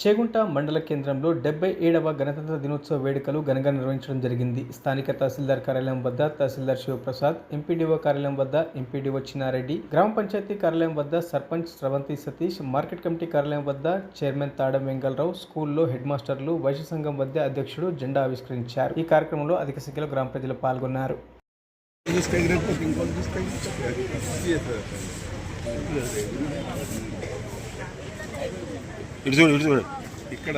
చేగుంట మండల కేంద్రంలో డెబ్బై ఏడవ గణతంత్ర దినోత్సవ వేడుకలు ఘనంగా నిర్వహించడం జరిగింది. స్థానిక తహసీల్దార్ కార్యాలయం వద్ద తహసీల్దార్ శివప్రసాద్ ఎంపీడీఓ కార్యాలయం వద్ద ఎంపీడీఓ చిన్నారెడ్డి గ్రామ పంచాయతీ కార్యాలయం వద్ద సర్పంచ్ స్రవంతి సతీష్ మార్కెట్ కమిటీ కార్యాలయం వద్ద చైర్మన్ తాడం వెంగళరావు స్కూల్లో హెడ్ మాస్టర్లు వైశ్య సంఘం వద్ద అధ్యక్షుడు జెండా ఆవిష్కరించారు. ఈ కార్యక్రమంలో అధిక సంఖ్యలో గ్రామ ప్రజలు పాల్గొన్నారు. ఇటు చూడు ఇటు చూడు. ఇక్కడ.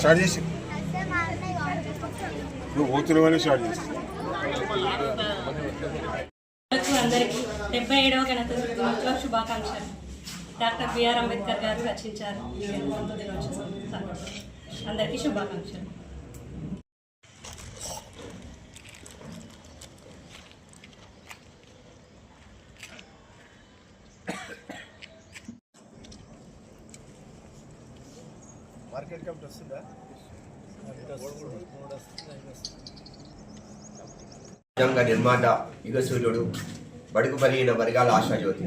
స్టార్ట్ చేసి. నువ్వు పోతున్నావని స్టార్ట్ చేసి. అందరికీ డెబ్బై ఏడవ గణతంత్ర దినోత్సవ శుభాకాంక్షలు. డాక్టర్ బిఆర్ అంబేద్కర్ గారు రచించారు. అందరికీ శుభాకాంక్షలు. మార్కెట్ కమిటీ వస్తుందా? రాజ్యాంగ నిర్మాత యుగ సూర్యుడు బడుగు బలిగిన వర్గాల ఆశాజ్యోతి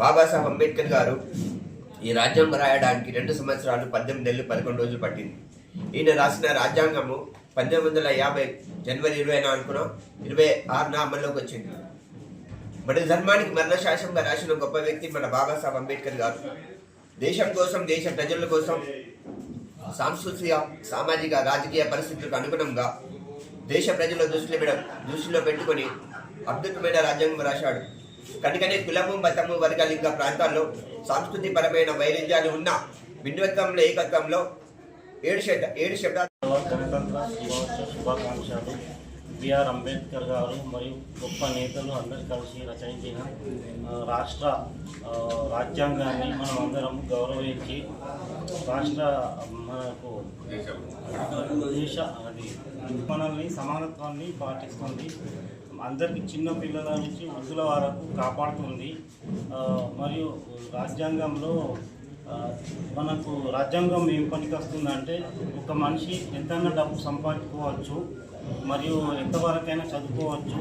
బాబాసాహెబ్ అంబేద్కర్ గారు ఈ రాజ్యాంగం రాయడానికి రెండు సంవత్సరాలు పద్దెనిమిది నెలలు పదకొండు రోజులు పట్టింది. ఈయన రాసిన రాజ్యాంగము పద్దెనిమిది వందల యాభై జనవరి ఇరవై నాలుగున ఇరవై ఆరున అమల్లోకి వచ్చింది. మన ధర్మానికి మరణశాసనంగా రాసిన గొప్ప వ్యక్తి మన బాబాసాహెబ్ అంబేద్కర్ గారు. దేశం కోసం దేశ ప్రజల కోసం సాంస్కృతిక సామాజిక రాజకీయ పరిస్థితులకు అనుగుణంగా దేశ ప్రజల దృష్టిలో పెడ దృష్టిలో పెట్టుకొని అద్భుతమైన రాజ్యాంగం రాశాడు. కనుకనే కులము మతము వర్గలింగ ప్రాంతాల్లో సాంస్కృతికపరమైన వైరుధ్యాలు ఉన్న భిన్నత్వంలో ఏకత్వంలో ఏడు శత ఏడు శబ్దాలు శుభాకాంక్షలు. బిఆర్ అంబేద్కర్ గారు మరియు గొప్ప నేతలు అందరు కలిసి రచయించిన రాష్ట్ర రాజ్యాంగాన్ని మనం అందరం గౌరవించి రాష్ట్ర మనకు దేశ అది మనల్ని సమానత్వాన్ని పాటిస్తుంది. అందరికీ చిన్న పిల్లల నుంచి వృద్ధుల వరకు కాపాడుతుంది. మరియు రాజ్యాంగంలో మనకు రాజ్యాంగం ఏం పనికి వస్తుందంటే ఒక మనిషి ఎంతైనా డబ్బు సంపాదించుకోవచ్చు మరియు ఎంతవరకైనా చదువుకోవచ్చు.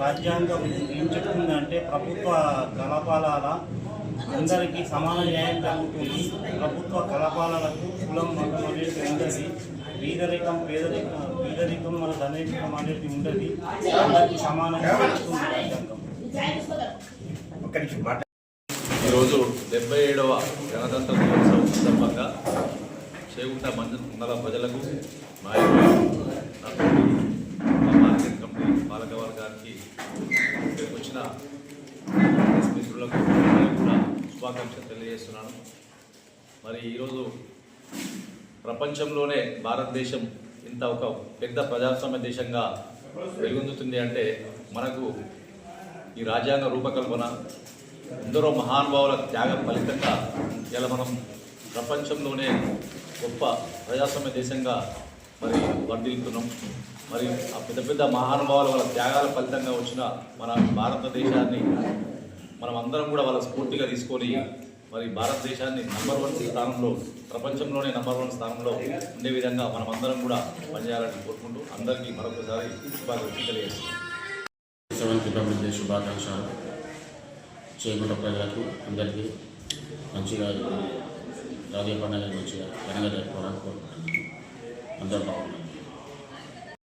రాజ్యాంగం ఏం చెప్తుందంటే ప్రభుత్వ కళాపాలాల అందరికీ సమాన న్యాయం జరుగుతుంది. ప్రభుత్వ కళాపాలకు కులం మతం అనేది ఉండదు. పేదరికం పేదరికం పేదరికం మన ధనరికం అనేది ఉండదు. అందరికీ సమానంగా రాజ్యాంగం. ఈరోజు డెబ్బై ఏడవ గణతంత్ర దినోత్సవం సందర్భంగా చేకుంట మండల ప్రజలకు మా మార్కెట్ కంపెనీ పాలకవర్గానికి ఇక్కడికి వచ్చిన మిత్రులకు కూడా శుభాకాంక్షలు తెలియజేస్తున్నాను. మరి ఈరోజు ప్రపంచంలోనే భారతదేశం ఇంత ఒక పెద్ద ప్రజాస్వామ్య దేశంగా వెలుగొందుతుంది అంటే మనకు ఈ రాజ్యాంగ రూపకల్పన ఎందరో మహానుభావుల త్యాగం ఫలితంగా ఇలా మనం ప్రపంచంలోనే గొప్ప ప్రజాస్వామ్య దేశంగా మరి వర్ధిల్లుతున్నాం మరి ఆ పెద్ద పెద్ద మహానుభావుల వాళ్ళ త్యాగాల ఫలితంగా వచ్చిన మన భారతదేశాన్ని మనం అందరం కూడా వాళ్ళ స్ఫూర్తిగా తీసుకొని మరి భారతదేశాన్ని నంబర్ వన్ స్థానంలో ప్రపంచంలోనే నంబర్ వన్ స్థానంలో ఉండే విధంగా మనం అందరం కూడా పనిచేయాలని కోరుకుంటూ అందరికీ మరొకసారి శుభాకాంక్షలు తెలియజేస్తున్నాం. శుభాకాంక్షలు. చేయకుండా ప్రజలకు అందరికీ మంచిగా రాజీ పండుగ మంచిగా ఘనంగా జరుపుకోవడానికి కోరుకుంటున్నాను. అందరూ బాగున్నారు.